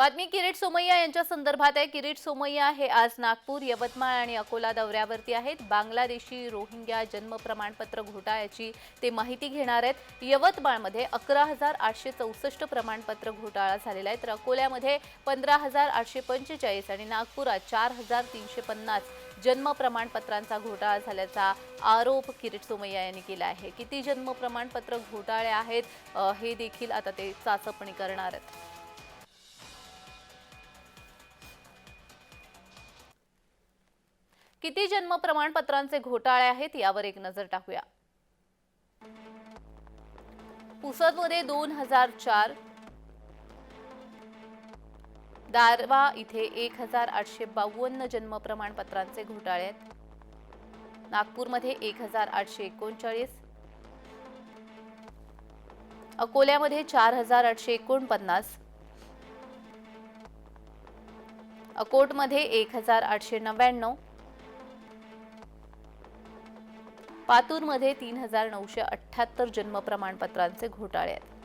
बातमी किरीट सोमय्या यांच्या संदर्भात आहे. किरीट सोमय्या हे आज नागपूर यवतमाळ आणि अकोला दौऱ्यावरती आहेत. बांगलादेशी रोहिंग्या जन्म प्रमाणपत्र घोटाळ्याची ते माहिती घेणार आहेत. यवतमाळमध्ये अकरा हजार आठशे चौसष्ट प्रमाणपत्र घोटाळा झालेला आहे. तर अकोल्यामध्ये पंधरा हजार आठशे पंचेचाळीस आणि नागपुरात चार हजार तीनशे पन्नास जन्म प्रमाणपत्रांचा घोटाळा झाल्याचा आरोप किरीट सोमय्या यांनी केला आहे. किती जन्म प्रमाणपत्र घोटाळे आहेत हे देखील आता ते चाचपणी करणार आहेत. किती जन्म प्रमाणपत्रांचे घोटाळे आहेत यावर एक नजर टाकूया. पुसदमध्ये दोन हजार चार. दारवा इथे एक हजार आठशे बावन्न जन्म प्रमाणपत्रांचे घोटाळे आहेत. नागपूरमध्ये एक हजार आठशे एकोणचाळीस. अकोल्यामध्ये चार हजार आठशे एकोणपन्नास. अकोटमध्ये एक हजार आठशे नव्याण्णव. पातूरमध्ये तीन हजार नऊशे अठ्ठ्याहत्तर जन्म प्रमाणपत्रांचे घोटाळे आहेत.